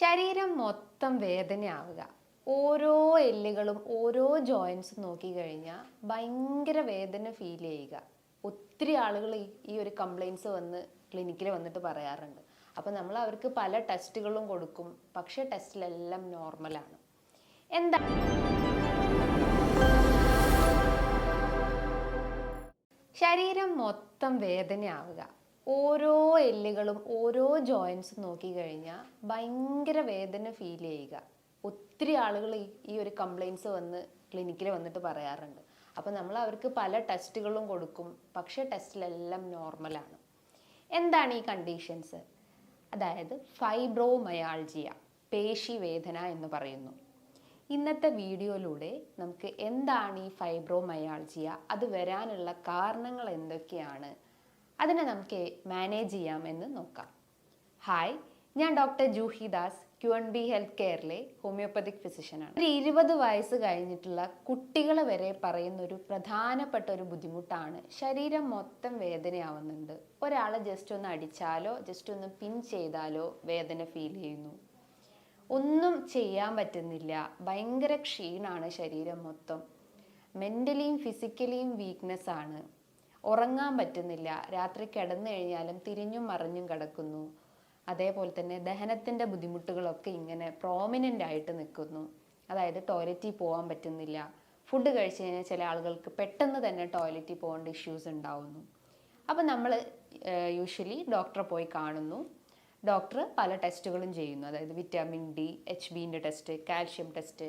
ശരീരം മൊത്തം വേദനയാവുക. ഓരോ എല്ലുകളും ഓരോ ജോയിൻസും നോക്കിക്കഴിഞ്ഞാൽ ഭയങ്കര വേദന ഫീൽ ചെയ്യുക. ഒത്തിരി ആളുകൾ ഈ- ഒരു കംപ്ലയിൻസ് വന്ന് ക്ലിനിക്കിൽ വന്നിട്ട് പറയാറുണ്ട്. അപ്പോൾ നമ്മൾ അവർക്ക് പല ടെസ്റ്റുകളും കൊടുക്കും. പക്ഷേ ടെസ്റ്റിലെല്ലാം നോർമലാണ് എന്താ? ശരീരം മൊത്തം വേദനയാവുക. ഓരോ എല്ലുകളും ഓരോ ജോയിൻസും നോക്കിക്കഴിഞ്ഞാൽ ഭയങ്കര വേദന ഫീൽ ചെയ്യുക. ഒത്തിരി ആളുകൾ ഈ- ഒരു കംപ്ലയിൻസ് വന്ന് ക്ലിനിക്കിൽ വന്നിട്ട് പറയാറുണ്ട്. അപ്പോൾ നമ്മൾ അവർക്ക് പല ടെസ്റ്റുകളും കൊടുക്കും. പക്ഷേ ടെസ്റ്റിലെല്ലാം നോർമലാണ് എന്താണ് ഈ കണ്ടീഷൻസ് അതായത് ഫൈബ്രോമയാൾജിയ പേശി വേദന എന്ന് പറയുന്നു. ഇന്നത്തെ വീഡിയോയിലൂടെ നമുക്ക് എന്താണ് ഈ ഫൈബ്രോമയാൾജിയ അത് വരാനുള്ള കാരണങ്ങൾ എന്തൊക്കെയാണ്? അതിനെ നമുക്ക് മാനേജ് ചെയ്യാമെന്ന് നോക്കാം. ഹായ് ഞാൻ doctor Juhi Das Q N B health കെയറിലെ homeopathic ഫിസിഷ്യനാണ് ഒരു ഇരുപത് വയസ്സ് കഴിഞ്ഞിട്ടുള്ള കുട്ടികൾ വരെ പറയുന്ന ഒരു പ്രധാനപ്പെട്ട ഒരു ബുദ്ധിമുട്ടാണ്. ശരീരം മൊത്തം വേദനയാവുന്നുണ്ട്. ഒരാളെ ജസ്റ്റ് ഒന്ന് അടിച്ചാലോ ജസ്റ്റ് ഒന്ന് പിൻ ചെയ്താലോ വേദന ഫീൽ ചെയ്യുന്നു. ഒന്നും ചെയ്യാൻ പറ്റുന്നില്ല. ഭയങ്കര ക്ഷീണാണ് ശരീരം മൊത്തം. മെന്റലിയും ഫിസിക്കലിയും വീക്ക്നെസ് ആണ്. ഉറങ്ങാൻ പറ്റുന്നില്ല. രാത്രി കിടന്നു കഴിഞ്ഞാലും തിരിഞ്ഞും മറിഞ്ഞും കിടക്കുന്നു. അതേപോലെ തന്നെ ദഹനത്തിന്റെ ബുദ്ധിമുട്ടുകളൊക്കെ ഇങ്ങനെ പ്രോമിനന്റ് ആയിട്ട് നിൽക്കുന്നു. അതായത് ടോയ്ലറ്റിൽ പോകാൻ പറ്റുന്നില്ല. ഫുഡ് കഴിച്ചു കഴിഞ്ഞാൽ ചില ആളുകൾക്ക് പെട്ടെന്ന് തന്നെ ടോയ്ലറ്റിൽ പോകേണ്ട ഇഷ്യൂസ് ഉണ്ടാവുന്നു. അപ്പോൾ നമ്മൾ യൂഷ്വലി ഡോക്ടറെ പോയി കാണുന്നു. ഡോക്ടർ പല ടെസ്റ്റുകളും ചെയ്യുന്നു. അതായത് vitamin D H ബിന്റെ test calcium test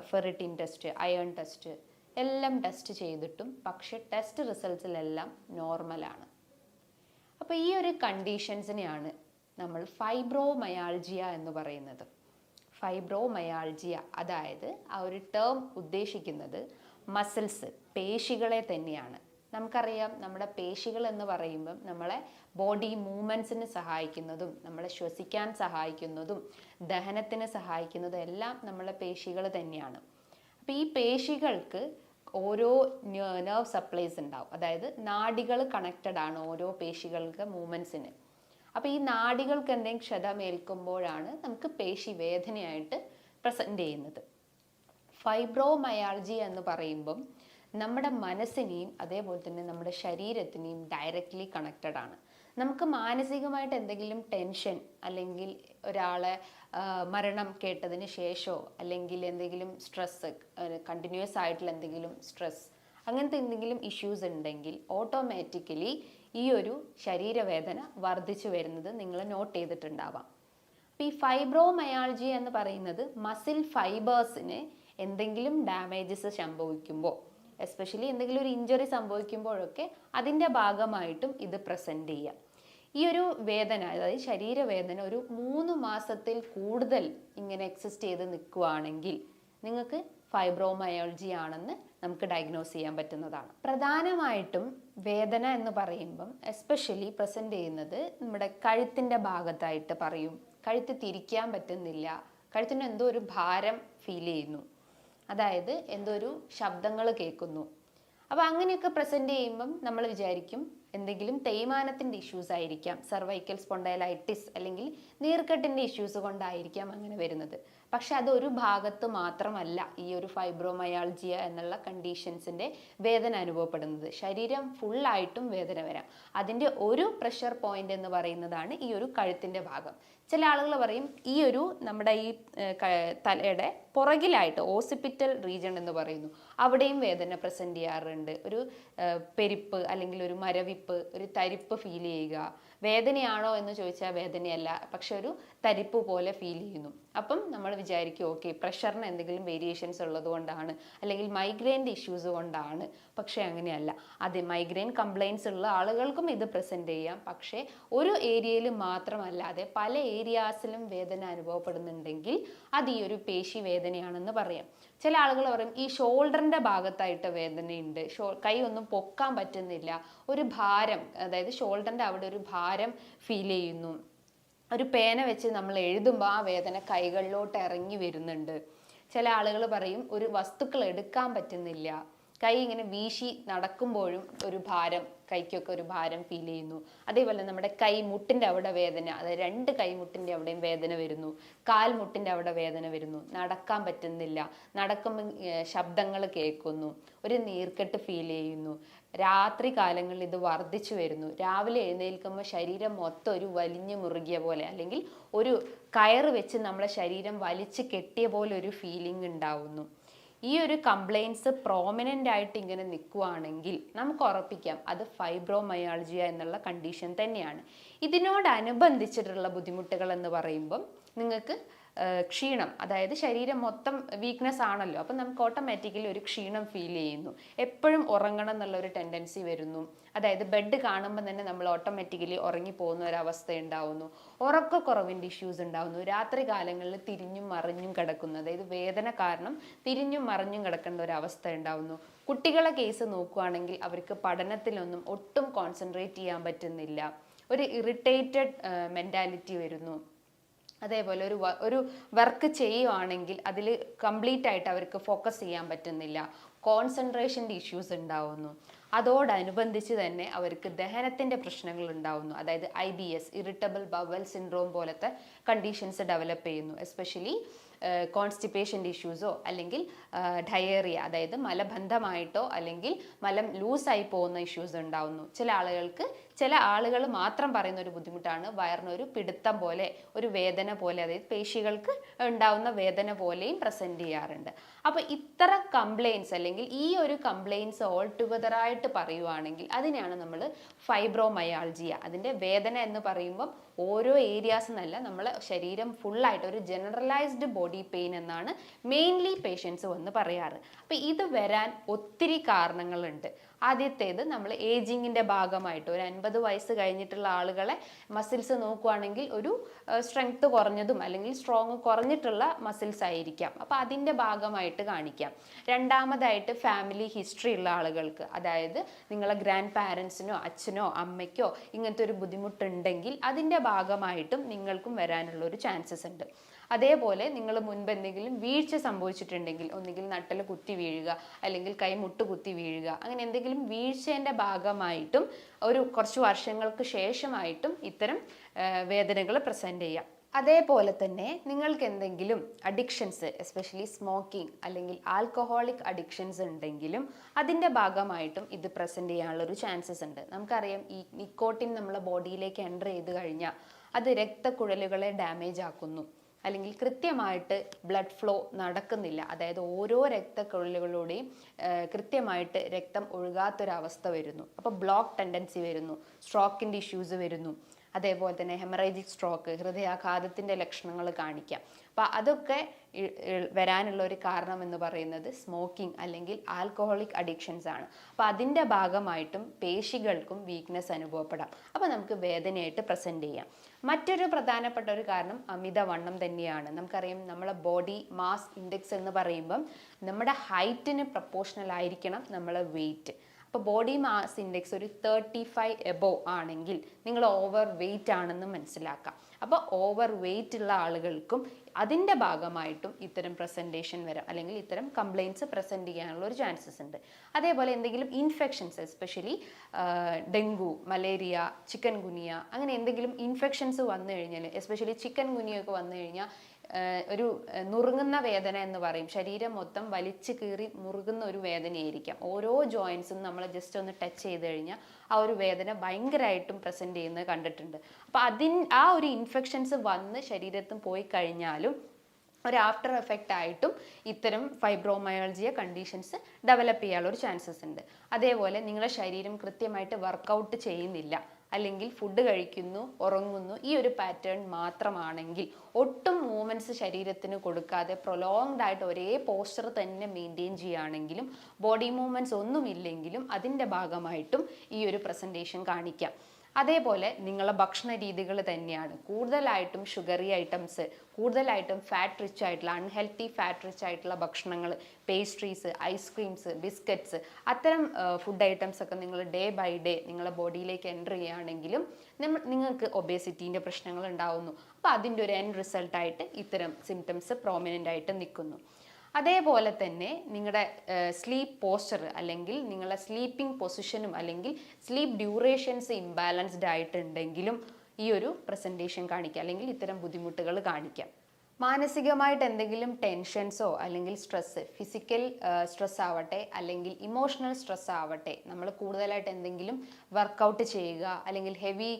ferritin test iron test എല്ലാം ടെസ്റ്റ് ചെയ്തിട്ടും പക്ഷേ ടെസ്റ്റ് റിസൾട്ട്സിലെല്ലാം നോർമലാണ് അപ്പോൾ ഈ ഒരു കണ്ടീഷൻസിനെയാണ് നമ്മൾ ഫൈബ്രോമയാൾജിയ എന്ന് പറയുന്നത്. ഫൈബ്രോമയാൾജിയ അതായത് ആ ഒരു ടേം ഉദ്ദേശിക്കുന്നത് മസിൽസ് പേശികളെ തന്നെയാണ്. നമുക്കറിയാം നമ്മുടെ പേശികൾ എന്ന് പറയുമ്പം നമ്മളെ ബോഡി മൂവ്മെന്റ്സിന് സഹായിക്കുന്നതും നമ്മളെ ശ്വസിക്കാൻ സഹായിക്കുന്നതും ദഹനത്തിന് സഹായിക്കുന്നതും എല്ലാം നമ്മളെ പേശികൾ തന്നെയാണ്. അപ്പോൾ ഈ പേശികൾക്ക് ഓരോ നെർവ് സപ്ലൈസ് ഉണ്ടാവും. അതായത് നാഡികൾ കണക്റ്റഡ് ആണ് ഓരോ പേശികൾക്ക് മൂവ്മെൻസിന് അപ്പോൾ ഈ നാഡികൾക്ക് എന്തെങ്കിലും ക്ഷതമേൽക്കുമ്പോഴാണ് നമുക്ക് പേശി വേദനയായിട്ട് പ്രസന്റ് ചെയ്യുന്നത്. ഫൈബ്രോമയാൾജി എന്ന് പറയുമ്പം നമ്മുടെ മനസ്സിനെയും അതേപോലെ തന്നെ നമ്മുടെ ശരീരത്തിനെയും ഡയറക്റ്റ്ലി കണക്റ്റഡ് ആണ്. നമുക്ക് മാനസികമായിട്ട് എന്തെങ്കിലും ടെൻഷൻ അല്ലെങ്കിൽ ഒരാളെ മരണം കേട്ടതിന് ശേഷമോ അല്ലെങ്കിൽ എന്തെങ്കിലും സ്ട്രെസ്സ് കണ്ടിന്യൂസ് ആയിട്ടുള്ള എന്തെങ്കിലും സ്ട്രെസ് അങ്ങനത്തെ എന്തെങ്കിലും ഇഷ്യൂസ് ഉണ്ടെങ്കിൽ ഓട്ടോമാറ്റിക്കലി ഈ ഒരു ശരീരവേദന വർദ്ധിച്ചു വരുന്നത് നിങ്ങൾ നോട്ട് ചെയ്തിട്ടുണ്ടാവാം. അപ്പോൾ ഈ ഫൈബ്രോമയാൾജി എന്ന് പറയുന്നത് മസിൽ ഫൈബേഴ്സിന് എന്തെങ്കിലും ഡാമേജസ് സംഭവിക്കുമ്പോൾ എസ്പെഷ്യലി എന്തെങ്കിലും ഒരു ഇഞ്ചറി സംഭവിക്കുമ്പോഴൊക്കെ അതിന്റെ ഭാഗമായിട്ടും ഇത് പ്രസന്റ് ചെയ്യാം ഈ ഒരു വേദന അതായത് ശരീരവേദന ഒരു മൂന്ന് മാസത്തിൽ കൂടുതൽ ഇങ്ങനെ എക്സിസ്റ്റ് ചെയ്ത് നിൽക്കുകയാണെങ്കിൽ നിങ്ങൾക്ക് ഫൈബ്രോമയോളജി ആണെന്ന് നമുക്ക് ഡയഗ്നോസ് ചെയ്യാൻ പറ്റുന്നതാണ്. പ്രധാനമായിട്ടും വേദന എന്ന് പറയുമ്പം എസ്പെഷ്യലി പ്രസന്റ് ചെയ്യുന്നത് നമ്മുടെ കഴുത്തിന്റെ ഭാഗത്തായിട്ട് പറയും. കഴുത്ത് തിരിക്കാൻ പറ്റുന്നില്ല. കഴുത്തിന് എന്തോ ഒരു ഭാരം ഫീൽ ചെയ്യുന്നു. അതായത് എന്തോ ഒരു ശബ്ദങ്ങൾ കേൾക്കുന്നു. അപ്പോൾ അങ്ങനെയൊക്കെ പ്രസന്റ് ചെയ്യുമ്പം നമ്മൾ വിചാരിക്കും എന്തെങ്കിലും തേയ്മാനത്തിന്റെ ഇഷ്യൂസ് ആയിരിക്കാം. സർവൈക്കൽ സ്പോണ്ടൈലൈറ്റിസ് അല്ലെങ്കിൽ നീർക്കെട്ടിന്റെ ഇഷ്യൂസ് കൊണ്ടായിരിക്കാം അങ്ങനെ വരുന്നത്. പക്ഷെ അതൊരു ഭാഗത്ത് മാത്രമല്ല ഈ ഒരു ഫൈബ്രോമയാൾജിയ എന്നുള്ള കണ്ടീഷൻസിന്റെ വേദന അനുഭവപ്പെടുന്നത്. ശരീരം ഫുള്ളായിട്ടും വേദന വരാം. അതിന്റെ ഒരു പ്രഷർ പോയിന്റ് എന്ന് പറയുന്നതാണ് ഈ ഒരു കഴുത്തിന്റെ ഭാഗം. ചില ആളുകൾ പറയും ഈ ഒരു നമ്മുടെ ഈ തലയുടെ പുറകിലായിട്ട് ഓസിപ്പിറ്റൽ റീജിയൺ എന്ന് പറയുന്നു. അവിടെയും വേദന പ്രസന്റ് ചെയ്യാറുണ്ട്. ഒരു പെരിപ്പ് അല്ലെങ്കിൽ ഒരു മരവിപ്പ് ഒരു തരിപ്പ് ഫീൽ ചെയ്യുക. വേദനയാണോ എന്ന് ചോദിച്ചാൽ വേദനയല്ല പക്ഷെ ഒരു തരിപ്പ് പോലെ ഫീൽ ചെയ്യുന്നു. അപ്പം നമ്മൾ വിചാരിക്കും ഓക്കെ പ്രഷറിന് എന്തെങ്കിലും വേരിയേഷൻസ് ഉള്ളത് കൊണ്ടാണ് അല്ലെങ്കിൽ മൈഗ്രെയിന്റെ ഇഷ്യൂസ് കൊണ്ടാണ് പക്ഷേ അങ്ങനെയല്ല. അതെ മൈഗ്രെയിൻ കംപ്ലയിൻസ് ഉള്ള ആളുകൾക്കും ഇത് പ്രസന്റ് ചെയ്യാം. പക്ഷേ ഒരു ഏരിയയിൽ മാത്രമല്ലാതെ പല ഏരിയാസിലും വേദന അനുഭവപ്പെടുന്നുണ്ടെങ്കിൽ അത് ഈ ഒരു പേശി വേദനയാണെന്ന് പറയാം. ചില ആളുകൾ പറയും ഈ ഷോൾഡറിന്റെ ഭാഗത്തായിട്ട് വേദനയുണ്ട്. ഷോ കൈ ഒന്നും പൊക്കാൻ പറ്റുന്നില്ല. ഒരു ഭാരം അതായത് ഷോൾഡറിന്റെ അവിടെ ഒരു ഭാരം ഫീൽ ചെയ്യുന്നു. ഒരു പേന വെച്ച് നമ്മൾ എഴുതുമ്പോൾ ആ വേദന കൈകളിലോട്ട് ഇറങ്ങി വരുന്നുണ്ട്. ചില ആളുകൾ പറയും ഒരു വസ്തുക്കൾ എടുക്കാൻ പറ്റുന്നില്ല. കൈ ഇങ്ങനെ വീശി നടക്കുമ്പോഴും ഒരു ഭാരം കൈക്കൊക്കെ ഒരു ഭാരം ഫീൽ ചെയ്യുന്നു. അതേപോലെ നമ്മുടെ കൈ മുട്ടിന്റെ അവിടെ വേദന അതായത് രണ്ട് കൈമുട്ടിന്റെ അവിടെയും വേദന വരുന്നു. കാൽമുട്ടിന്റെ അവിടെ വേദന വരുന്നു. നടക്കാൻ പറ്റുന്നില്ല. നടക്കുമ്പോൾ ശബ്ദങ്ങൾ കേൾക്കുന്നു. ഒരു നീർക്കെട്ട് ഫീൽ ചെയ്യുന്നു. രാത്രി കാലങ്ങളിൽ ഇത് വർദ്ധിച്ചു വരുന്നു. രാവിലെ എഴുന്നേൽക്കുമ്പോൾ ശരീരം മൊത്തം ഒരു വലിഞ്ഞു മുറുകിയ പോലെ അല്ലെങ്കിൽ ഒരു കയറ് വെച്ച് നമ്മളെ ശരീരം വലിച്ചു കെട്ടിയ പോലെ ഒരു ഫീലിംഗ് ഉണ്ടാവുന്നു. ഈ ഒരു കംപ്ലയിൻസ് പ്രോമിനന്റ് ആയിട്ട് ഇങ്ങനെ നിൽക്കുകയാണെങ്കിൽ നമുക്ക് ഉറപ്പിക്കാം അത് ഫൈബ്രോമയാൾജിയ എന്നുള്ള കണ്ടീഷൻ തന്നെയാണ്. ഇതിനോടനുബന്ധിച്ചിട്ടുള്ള ബുദ്ധിമുട്ടുകൾ എന്ന് പറയുമ്പം നിങ്ങൾക്ക് ക്ഷീണം. അതായത് ശരീരം മൊത്തം വീക്ക്നെസ് ആണല്ലോ. അപ്പം നമുക്ക് ഓട്ടോമാറ്റിക്കലി ഒരു ക്ഷീണം ഫീൽ ചെയ്യുന്നു. എപ്പോഴും ഉറങ്ങണം എന്നുള്ള ഒരു ടെൻഡൻസി വരുന്നു. അതായത് ബെഡ് കാണുമ്പോൾ തന്നെ നമ്മൾ ഓട്ടോമാറ്റിക്കലി ഉറങ്ങിപ്പോകുന്ന ഒരു അവസ്ഥ ഉണ്ടാവുന്നു. ഉറക്കക്കുറവിന്റെ ഇഷ്യൂസ് ഉണ്ടാവുന്നു. രാത്രി കാലങ്ങളിൽ തിരിഞ്ഞും മറിഞ്ഞും കിടക്കുന്നു. അതായത് വേദന കാരണം തിരിഞ്ഞും മറിഞ്ഞും കിടക്കേണ്ട ഒരു അവസ്ഥ ഉണ്ടാവുന്നു. കുട്ടികളെ കേസ് നോക്കുകയാണെങ്കിൽ അവർക്ക് പഠനത്തിലൊന്നും ഒട്ടും കോൺസെൻട്രേറ്റ് ചെയ്യാൻ പറ്റുന്നില്ല. ഒരു ഇറിറ്റേറ്റഡ് മെന്റാലിറ്റി വരുന്നു. അതേപോലെ ഒരു ഒരു വർക്ക് ചെയ്യുവാണെങ്കിൽ അതിൽ കംപ്ലീറ്റ് ആയിട്ട് അവർക്ക് ഫോക്കസ് ചെയ്യാൻ പറ്റുന്നില്ല. കോൺസെൻട്രേഷന്റെ ഇഷ്യൂസ് ഉണ്ടാവുന്നു. അതോടനുബന്ധിച്ച് തന്നെ അവർക്ക് ദഹനത്തിന്റെ പ്രശ്നങ്ങൾ ഉണ്ടാവുന്നു. അതായത് I B S irritable bowel syndrome പോലത്തെ കണ്ടീഷൻസ് ഡെവലപ്പ് ചെയ്യുന്നു. എസ്പെഷ്യലി കോൺസ്റ്റിപ്പേഷന്റെ ഇഷ്യൂസോ അല്ലെങ്കിൽ ഡയേറിയ അതായത് മലബന്ധമായിട്ടോ അല്ലെങ്കിൽ മലം ലൂസായി പോകുന്ന ഇഷ്യൂസ് ഉണ്ടാവുന്നു. ചില ആളുകൾക്ക് ചില ആളുകൾ മാത്രം പറയുന്ന ഒരു ബുദ്ധിമുട്ടാണ്. വയറിനൊരു പിടുത്തം പോലെ ഒരു വേദന പോലെ അതായത് പേശികൾക്ക് ഉണ്ടാവുന്ന വേദന പോലെയും പ്രസന്റ് ചെയ്യാറുണ്ട്. അപ്പോൾ ഇത്ര കംപ്ലയിൻസ് അല്ലെങ്കിൽ ഈ ഒരു കംപ്ലയിൻസ് ഓൾ ടുഗദറായിട്ട് പറയുവാണെങ്കിൽ അതിനെയാണ് നമ്മൾ ഫൈബ്രോമയാൾജിയ അതിന്റെ വേദന എന്ന് പറയുമ്പം ഓരോ ഏരിയാസ് എന്നല്ല നമ്മളെ ശരീരം ഫുള്ളായിട്ട് ഒരു ജനറലൈസ്ഡ് ബോഡി പെയിൻ എന്നാണ് മെയിൻലി പേഷ്യൻസ് വന്ന് പറയാറ്. അപ്പോൾ ഇത് വരാൻ ഒത്തിരി കാരണങ്ങളുണ്ട്. ആദ്യത്തേത് നമ്മൾ ഏജിങ്ങിന്റെ ഭാഗമായിട്ട് ഒരു അൻപത് വയസ്സ് കഴിഞ്ഞിട്ടുള്ള ആളുകളെ മസിൽസ് നോക്കുവാണെങ്കിൽ ഒരു സ്ട്രെങ്ത് കുറഞ്ഞതും അല്ലെങ്കിൽ സ്ട്രോങ് കുറഞ്ഞിട്ടുള്ള മസിൽസ് ആയിരിക്കാം. അപ്പോൾ അതിന്റെ ഭാഗമായിട്ട് കാണിക്കാം. രണ്ടാമതായിട്ട് ഫാമിലി ഹിസ്റ്ററി ഉള്ള ആളുകൾക്ക് അതായത് നിങ്ങളെ ഗ്രാൻഡ് പാരൻസിനോ അച്ഛനോ അമ്മയ്ക്കോ ഇങ്ങനത്തെ ഒരു ബുദ്ധിമുട്ടുണ്ടെങ്കിൽ അതിന്റെ ഭാഗമായിട്ടും നിങ്ങൾക്കും വരാനുള്ള ഒരു ചാൻസസ് ഉണ്ട്. അതേപോലെ നിങ്ങൾ മുൻപ് എന്തെങ്കിലും വീഴ്ച സംഭവിച്ചിട്ടുണ്ടെങ്കിൽ ഒന്നുകിൽ നട്ടൽ കുത്തി വീഴുക അല്ലെങ്കിൽ കൈ മുട്ട് കുത്തി വീഴുക അങ്ങനെ എന്തെങ്കിലും വീഴ്ചേന്റെ ഭാഗമായിട്ടും ഒരു കുറച്ച് വർഷങ്ങൾക്ക് ശേഷമായിട്ടും ഇത്തരം വേദനകൾ പ്രസന്റ് ചെയ്യാം. അതേപോലെ തന്നെ നിങ്ങൾക്ക് എന്തെങ്കിലും അഡിക്ഷൻസ് എസ്പെഷ്യലി സ്മോക്കിംഗ് അല്ലെങ്കിൽ ആൽക്കഹോളിക് അഡിക്ഷൻസ് ഉണ്ടെങ്കിലും അതിന്റെ ഭാഗമായിട്ടും ഇത് പ്രസന്റ് ചെയ്യാനുള്ളൊരു ചാൻസസ് ഉണ്ട്. നമുക്കറിയാം ഈ നിക്കോട്ടിൻ നമ്മളെ ബോഡിയിലേക്ക് എന്റർ ചെയ്ത് കഴിഞ്ഞാൽ അത് രക്തക്കുഴലുകളെ ഡാമേജ് ആക്കുന്നു. അല്ലെങ്കിൽ കൃത്യമായിട്ട് ബ്ലഡ് ഫ്ലോ നടക്കുന്നില്ല. അതായത് ഓരോ രക്തക്കുഴലുകളിലൂടെയും കൃത്യമായിട്ട് രക്തം ഒഴുകാത്തൊരവസ്ഥ വരുന്നു. അപ്പോൾ ബ്ലോക്ക് ടെൻഡൻസി വരുന്നു. സ്ട്രോക്കിന്റെ ഇഷ്യൂസ് വരുന്നു. അതേപോലെ തന്നെ ഹെമറേജിക് സ്ട്രോക്ക് ഹൃദയാഘാതത്തിന്റെ ലക്ഷണങ്ങൾ കാണിക്കാം. അപ്പോൾ അതൊക്കെ വരാനുള്ള ഒരു കാരണം എന്ന് പറയുന്നത് സ്മോക്കിംഗ് അല്ലെങ്കിൽ ആൽക്കഹോളിക് അഡിക്ഷൻസ് ആണ്. അപ്പോൾ അതിന്റെ ഭാഗമായിട്ടും പേശികൾക്കും വീക്ക്നെസ് അനുഭവപ്പെടാം. അപ്പോൾ നമുക്ക് വേദനയായിട്ട് പ്രസന്റ് ചെയ്യാം. മറ്റൊരു പ്രധാനപ്പെട്ട ഒരു കാരണം അമിതവണ്ണം തന്നെയാണ്. നമുക്കറിയാം നമ്മളെ ബോഡി മാസ് ഇൻഡെക്സ് എന്ന് പറയുമ്പം നമ്മുടെ ഹൈറ്റിന് പ്രപ്പോർഷണൽ ആയിരിക്കണം നമ്മളെ വെയിറ്റ് അപ്പോൾ ബോഡി മാസ് ഇൻഡെക്സ് ഒരു തേർട്ടി ഫൈവ് എബോ ആണെങ്കിൽ നിങ്ങൾ ഓവർ വെയിറ്റ് ആണെന്ന് മനസ്സിലാക്കാം. അപ്പോൾ ഓവർ വെയിറ്റ് ഉള്ള ആളുകൾക്കും അതിന്റെ ഭാഗമായിട്ടും ഇത്തരം പ്രസന്റേഷൻ വരാം. അല്ലെങ്കിൽ ഇത്തരം കംപ്ലയിന്റ്സ് പ്രസന്റ് ചെയ്യാനുള്ള ഒരു ചാൻസസ് ഉണ്ട്. അതേപോലെ എന്തെങ്കിലും infections especially dengue malaria chikungunya അങ്ങനെ എന്തെങ്കിലും ഇൻഫെക്ഷൻസ് വന്നു കഴിഞ്ഞാൽ എസ്പെഷ്യലി ചിക്കൻ ഗുനിയൊക്കെ വന്നു കഴിഞ്ഞാൽ ഒരു നുറുങ്ങുന്ന വേദന എന്ന് പറയും. ശരീരം മൊത്തം വലിച്ചു കീറി മുറുകുന്ന ഒരു വേദനയായിരിക്കാം. ഓരോ ജോയിൻസും നമ്മൾ ജസ്റ്റ് ഒന്ന് ടച്ച് ചെയ്ത് കഴിഞ്ഞാൽ ആ ഒരു വേദന ഭയങ്കരമായിട്ടും പ്രസന്റ് ചെയ്യുന്നത് കണ്ടിട്ടുണ്ട്. അപ്പോൾ അതിൻ ആ ഒരു ഇൻഫെക്ഷൻസ് വന്ന് ശരീരത്തും പോയി കഴിഞ്ഞാലും ഒരു ആഫ്റ്റർ എഫക്റ്റ് ആയിട്ടും ഇത്തരം ഫൈബ്രോമയോളജിയ കണ്ടീഷൻസ് ഡെവലപ്പ് ചെയ്യാനുള്ള ഒരു ചാൻസസ് ഉണ്ട്. അതേപോലെ നിങ്ങളുടെ ശരീരം കൃത്യമായിട്ട് വർക്കൗട്ട് ചെയ്യുന്നില്ല. അല്ലെങ്കിൽ ഫുഡ് കഴിക്കുന്നു ഉറങ്ങുന്നു ഈ ഒരു പാറ്റേൺ മാത്രമാണെങ്കിൽ ഒട്ടും മൂവ്മെന്റ്സ് ശരീരത്തിന് കൊടുക്കാതെ പ്രൊലോങ്ഡ് ആയിട്ട് ഒരേ പോസ്ചർ തന്നെ മെയിന്റെയിൻ ചെയ്യുകയാണെങ്കിലും ബോഡി മൂവ്മെന്റ്സ് ഒന്നുമില്ലെങ്കിലും അതിന്റെ ഭാഗമായിട്ടും ഈ ഒരു പ്രസന്റേഷൻ കാണിക്കാം. അതേപോലെ നിങ്ങളുടെ ഭക്ഷണ രീതികൾ തന്നെയാണ്. കൂടുതലായിട്ടും ഷുഗറി ഐറ്റംസ് കൂടുതലായിട്ടും ഫാറ്റ് റിച്ച് ആയിട്ടുള്ള അൺഹെൽത്തി ഫാറ്റ് റിച്ച് ആയിട്ടുള്ള ഭക്ഷണങ്ങൾ പേസ്ട്രീസ് ഐസ്ക്രീംസ് ബിസ്ക്കറ്റ്സ് അത്തരം ഫുഡ് ഐറ്റംസ് ഒക്കെ നിങ്ങൾ ഡേ ബൈ ഡേ നിങ്ങളുടെ ബോഡിയിലേക്ക് എന്റർ ചെയ്യുകയാണെങ്കിലും നിങ്ങൾക്ക് ഒബേസിറ്റീന്റെ പ്രശ്നങ്ങൾ ഉണ്ടാവുന്നു. അപ്പോൾ അതിന്റെ ഒരു എൻ റിസൾട്ടായിട്ട് ഇത്തരം സിംറ്റംസ് പ്രോമിനന്റ് ആയിട്ട് നിൽക്കുന്നു. അതേപോലെ തന്നെ നിങ്ങളുടെ സ്ലീപ്പ് പോസ്ചർ അല്ലെങ്കിൽ നിങ്ങളുടെ സ്ലീപ്പിംഗ് പൊസിഷനും അല്ലെങ്കിൽ സ്ലീപ്പ് ഡ്യൂറേഷൻസ് ഇംബാലൻസ്ഡ് ആയിട്ടുണ്ടെങ്കിലും ഈ ഒരു പ്രസന്റേഷൻ കാണിക്കുക അല്ലെങ്കിൽ ഇത്തരം ബുദ്ധിമുട്ടുകൾ കാണിക്കാം. മാനസികമായിട്ട് എന്തെങ്കിലും ടെൻഷൻസോ അല്ലെങ്കിൽ സ്ട്രെസ്സ് ഫിസിക്കൽ സ്ട്രെസ് ആവട്ടെ അല്ലെങ്കിൽ ഇമോഷണൽ സ്ട്രെസ് ആവട്ടെ നമ്മൾ കൂടുതലായിട്ട് എന്തെങ്കിലും വർക്കൗട്ട് ചെയ്യുക അല്ലെങ്കിൽ ഹെവി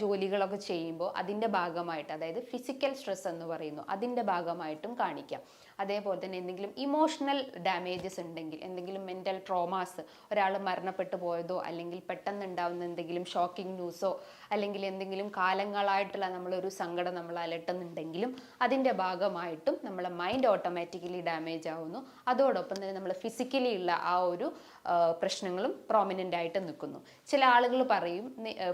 ജോലികളൊക്കെ ചെയ്യുമ്പോൾ അതിന്റെ ഭാഗമായിട്ട് അതായത് ഫിസിക്കൽ സ്ട്രെസ് എന്ന് പറയുന്നു അതിന്റെ ഭാഗമായിട്ടും കാണിക്കാം. അതേപോലെ തന്നെ എന്തെങ്കിലും ഇമോഷണൽ ഡാമേജസ് ഉണ്ടെങ്കിൽ എന്തെങ്കിലും മെന്റൽ ട്രോമാസ് ഒരാൾ മരണപ്പെട്ടു പോയതോ അല്ലെങ്കിൽ പെട്ടെന്ന് ഉണ്ടാവുന്ന എന്തെങ്കിലും ഷോക്കിംഗ് ന്യൂസോ അല്ലെങ്കിൽ എന്തെങ്കിലും കാലങ്ങളായിട്ടുള്ള നമ്മളൊരു സങ്കടം നമ്മൾ അലട്ടുന്നുണ്ടെങ്കിലും അതിന്റെ ഭാഗമായിട്ടും നമ്മളെ മൈൻഡ് ഓട്ടോമാറ്റിക്കലി ഡാമേജ് ആവുന്നു. അതോടൊപ്പം തന്നെ നമ്മൾ ഫിസിക്കലി ഉള്ള ആ ഒരു പ്രശ്നങ്ങളും പ്രോമിനന്റ് ആയിട്ട് നിൽക്കുന്നു. ചില ആളുകൾ പറയും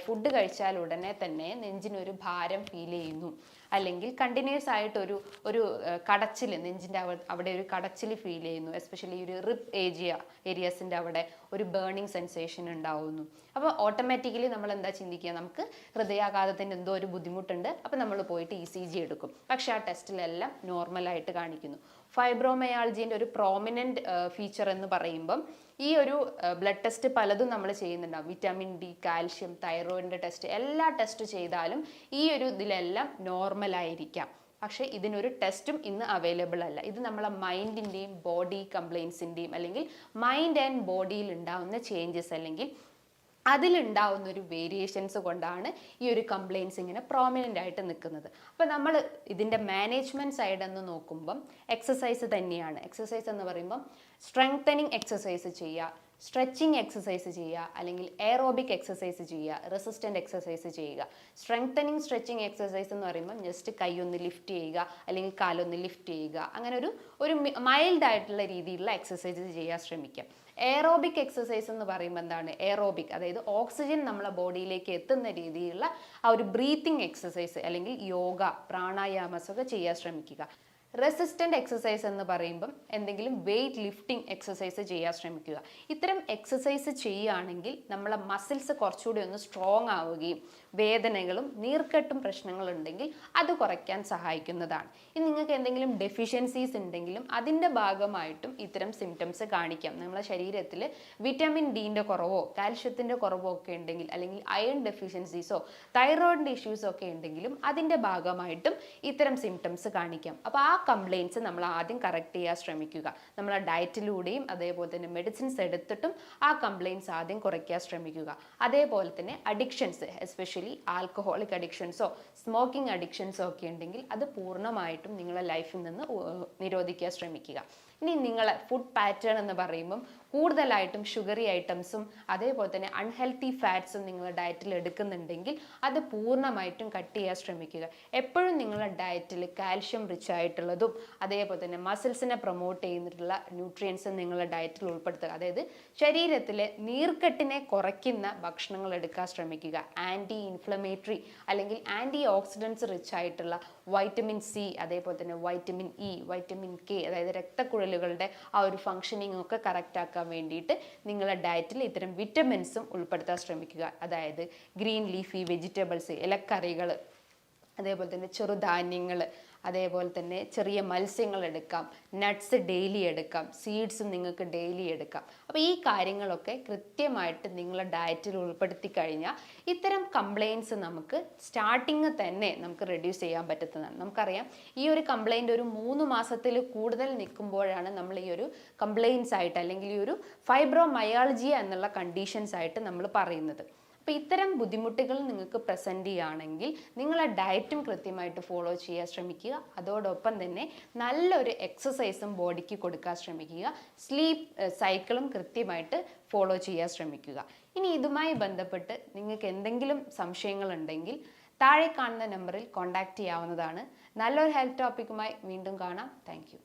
ഫുഡ് കഴിച്ചാൽ ഉടനെ തന്നെ നെഞ്ചിനൊരു ഭാരം ഫീൽ ചെയ്യുന്നു. അല്ലെങ്കിൽ കണ്ടിന്യൂസ് ആയിട്ട് ഒരു ഒരു കടച്ചിൽ നെഞ്ചിന്റെ അവ അവിടെ ഒരു കടച്ചിൽ ഫീൽ ചെയ്യുന്നു. എസ്പെഷ്യലി ഒരു റിപ്പ് ഏരിയ ഏരിയസിന്റെ അവിടെ ഒരു ബേണിംഗ് സെൻസേഷൻ ഉണ്ടാവുന്നു. അപ്പോൾ ഓട്ടോമാറ്റിക്കലി നമ്മൾ എന്താ ചിന്തിക്കുക? നമുക്ക് ഹൃദയാഘാതത്തിന്റെ എന്തോ ഒരു ബുദ്ധിമുട്ടുണ്ട്. അപ്പോൾ നമ്മൾ പോയിട്ട് ഇ സി ജി എടുക്കും. പക്ഷേ ആ ടെസ്റ്റിലെല്ലാം നോർമലായിട്ട് കാണിക്കുന്നു. ഫൈബ്രോമയാൾജീന്റെ ഒരു പ്രോമിനന്റ് ഫീച്ചർ എന്ന് പറയുമ്പം ഈ ഒരു ബ്ലഡ് ടെസ്റ്റ് പലതും നമ്മൾ ചെയ്യുന്നുണ്ടാവും. വിറ്റാമിൻ ഡി കാൽഷ്യം തൈറോയിഡിന്റെ ടെസ്റ്റ് എല്ലാ ടെസ്റ്റ് ചെയ്താലും ഈ ഒരു ഇതിലെല്ലാം നോർമൽ ആയിരിക്കാം. പക്ഷേ ഇതിനൊരു ടെസ്റ്റും ഇന്ന് അവൈലബിൾ അല്ല. ഇത് നമ്മളെ മൈൻഡിന്റെയും ബോഡി കംപ്ലയിൻസിന്റെയും അല്ലെങ്കിൽ മൈൻഡ് ആൻഡ് ബോഡിയിൽ ഉണ്ടാവുന്ന ചേഞ്ചസ് അല്ലെങ്കിൽ അതിലുണ്ടാവുന്ന ഒരു വേരിയേഷൻസ് കൊണ്ടാണ് ഈ ഒരു കംപ്ലയിൻസ് ഇങ്ങനെ പ്രോമിനന്റ് ആയിട്ട് നിൽക്കുന്നത്. അപ്പോൾ നമ്മൾ ഇതിന്റെ മാനേജ്മെന്റ് സൈഡ് എന്ന് നോക്കുമ്പം എക്സസൈസ് തന്നെയാണ്. എക്സസൈസ് എന്ന് പറയുമ്പം സ്ട്രെങ്തനിങ് എക്സസൈസ് ചെയ്യുക സ്ട്രെച്ചിങ് എക്സസൈസ് ചെയ്യുക അല്ലെങ്കിൽ എയറോബിക് എക്സസൈസ് ചെയ്യുക റെസിസ്റ്റന്റ് എക്സസൈസ് ചെയ്യുക. സ്ട്രെങ്തനിങ് സ്ട്രെച്ചിങ് എക്സസൈസ് എന്ന് പറയുമ്പം ജസ്റ്റ് കൈ ഒന്ന് ലിഫ്റ്റ് ചെയ്യുക അല്ലെങ്കിൽ കാലൊന്ന് ലിഫ്റ്റ് ചെയ്യുക. അങ്ങനെ ഒരു ഒരു മൈൽഡായിട്ടുള്ള രീതിയിലുള്ള എക്സസൈസ് ചെയ്യാൻ ശ്രമിക്കാം എയറോബിക് എക്സസൈസ് എന്ന് പറയുമ്പോൾ എന്താണ്? എയറോബിക് അതായത് ഓക്സിജൻ നമ്മളെ ബോഡിയിലേക്ക് എത്തുന്ന രീതിയിലുള്ള ആ ഒരു ബ്രീത്തിങ് എക്സസൈസ് അല്ലെങ്കിൽ യോഗ പ്രാണായാമസ് ഒക്കെ ചെയ്യാൻ ശ്രമിക്കുക. റെസിസ്റ്റന്റ് എക്സസൈസ് എന്ന് പറയുമ്പം എന്തെങ്കിലും വെയിറ്റ് ലിഫ്റ്റിംഗ് എക്സസൈസ് ചെയ്യാൻ ശ്രമിക്കുക. ഇത്തരം എക്സസൈസ് ചെയ്യുകയാണെങ്കിൽ നമ്മളെ മസിൽസ് കുറച്ചുകൂടി ഒന്ന് സ്ട്രോങ് ആവുകയും വേദനകളും നീർക്കെട്ടും പ്രശ്നങ്ങളുണ്ടെങ്കിൽ അത് കുറയ്ക്കാൻ സഹായിക്കുന്നതാണ്. ഇനി നിങ്ങൾക്ക് എന്തെങ്കിലും ഡെഫിഷ്യൻസീസ് ഉണ്ടെങ്കിലും അതിന്റെ ഭാഗമായിട്ടും ഇത്തരം സിംറ്റംസ് കാണിക്കാം. നമ്മളെ ശരീരത്തിൽ വിറ്റാമിൻ ഡീന്റെ കുറവോ കാൽഷ്യത്തിന്റെ കുറവോ ഒക്കെ ഉണ്ടെങ്കിൽ അല്ലെങ്കിൽ അയൺ ഡെഫിഷ്യൻസീസോ തൈറോയിഡിന്റെ ഇഷ്യൂസോ ഒക്കെ ഉണ്ടെങ്കിലും അതിന്റെ ഭാഗമായിട്ടും ഇത്തരം സിംറ്റംസ് കാണിക്കാം. അപ്പോൾ ആ കംപ്ലയിൻസ് നമ്മൾ ആദ്യം കറക്റ്റ് ചെയ്യാൻ ശ്രമിക്കുക. നമ്മൾ ഡയറ്റിലൂടെയും അതേപോലെ തന്നെ മെഡിസിൻസ് എടുത്തിട്ടും ആ കംപ്ലയിൻസ് ആദ്യം കുറയ്ക്കാൻ ശ്രമിക്കുക. അതേപോലെ തന്നെ അഡിക്ഷൻസ് എസ്പെഷ്യലി ആൽക്കഹോളിക് അഡിക്ഷൻസോ സ്മോക്കിംഗ് അഡിക്ഷൻസോ ഒക്കെ ഉണ്ടെങ്കിൽ അത് പൂർണമായിട്ടും നിങ്ങളെ ലൈഫിൽ നിന്ന് നിരോധിക്കാൻ ശ്രമിക്കുക. ഇനി നിങ്ങൾ ഫുഡ് പാറ്റേൺ എന്ന് പറയുമ്പം കൂടുതലായിട്ടും ഷുഗറി ഐറ്റംസും അതേപോലെ തന്നെ അൺഹെൽത്തി ഫാറ്റ്സും നിങ്ങൾ ഡയറ്റിൽ എടുക്കുന്നുണ്ടെങ്കിൽ അത് പൂർണമായിട്ടും കട്ട് ചെയ്യാൻ ശ്രമിക്കുക. എപ്പോഴും നിങ്ങളുടെ ഡയറ്റിൽ കാൽഷ്യം റിച്ച് ആയിട്ടുള്ളതും അതേപോലെ തന്നെ മസിൽസിനെ പ്രൊമോട്ട് ചെയ്യുന്നിട്ടുള്ള ന്യൂട്രിയൻസും നിങ്ങളുടെ ഡയറ്റിൽ ഉൾപ്പെടുത്തുക. അതായത് ശരീരത്തിലെ നീർക്കെട്ടിനെ കുറയ്ക്കുന്ന ഭക്ഷണങ്ങൾ എടുക്കാൻ ശ്രമിക്കുക. ആന്റി ഇൻഫ്ലമേറ്ററി അല്ലെങ്കിൽ ആന്റി ഓക്സിഡൻസ് റിച്ച് ആയിട്ടുള്ള വൈറ്റമിൻ സി അതേപോലെ തന്നെ വൈറ്റമിൻ ഇ വൈറ്റമിൻ കെ അതായത് രക്തക്കുഴലുകളുടെ ആ ഒരു ഫങ്ഷനിങ് ഒക്കെ കറക്റ്റ് ആക്കാൻ വേണ്ടിയിട്ട് നിങ്ങളുടെ ഡയറ്റിൽ ഇത്തരം വിറ്റമിൻസും ഉൾപ്പെടുത്താൻ ശ്രമിക്കുക. അതായത് ഗ്രീൻ ലീഫി വെജിറ്റബിൾസ് ഇലക്കറികൾ അതേപോലെ തന്നെ ചെറുധാന്യങ്ങൾ അതേപോലെ തന്നെ ചെറിയ മത്സ്യങ്ങൾ എടുക്കാം നട്ട്സ് ഡെയിലി എടുക്കാം സീഡ്സ് നിങ്ങൾക്ക് ഡെയിലി എടുക്കാം. അപ്പോൾ ഈ കാര്യങ്ങളൊക്കെ കൃത്യമായിട്ട് നിങ്ങളുടെ ഡയറ്റിൽ ഉൾപ്പെടുത്തി കഴിഞ്ഞാൽ ഇത്തരം കംപ്ലയിൻസ് നമുക്ക് സ്റ്റാർട്ടിങ് തന്നെ നമുക്ക് റെഡ്യൂസ് ചെയ്യാൻ പറ്റുന്നതാണ്. നമുക്കറിയാം ഈ ഒരു കംപ്ലയിന്റ് ഒരു മൂന്ന് മാസത്തിൽ കൂടുതൽ നിൽക്കുമ്പോഴാണ് നമ്മൾ ഈ ഒരു കംപ്ലയിൻസ് ആയിട്ട് അല്ലെങ്കിൽ ഈ ഒരു ഫൈബ്രോമയാൾജിയ എന്നുള്ള കണ്ടീഷൻസ് ആയിട്ട് നമ്മൾ പറയുന്നത്. അപ്പോൾ ഇത്തരം ബുദ്ധിമുട്ടുകൾ നിങ്ങൾക്ക് പ്രസന്റ് ചെയ്യുകയാണെങ്കിൽ നിങ്ങളെ ഡയറ്റും കൃത്യമായിട്ട് ഫോളോ ചെയ്യാൻ ശ്രമിക്കുക. അതോടൊപ്പം തന്നെ നല്ലൊരു എക്സസൈസും ബോഡിക്ക് കൊടുക്കാൻ ശ്രമിക്കുക. സ്ലീപ്പ് സൈക്കിളും കൃത്യമായിട്ട് ഫോളോ ചെയ്യാൻ ശ്രമിക്കുക. ഇനി ഇതുമായി ബന്ധപ്പെട്ട് നിങ്ങൾക്ക് എന്തെങ്കിലും സംശയങ്ങളുണ്ടെങ്കിൽ താഴെ കാണുന്ന നമ്പറിൽ കോൺടാക്റ്റ് ചെയ്യാവുന്നതാണ്. നല്ലൊരു ഹെൽത്ത് ടോപ്പിക്കുമായി വീണ്ടും കാണാം. താങ്ക്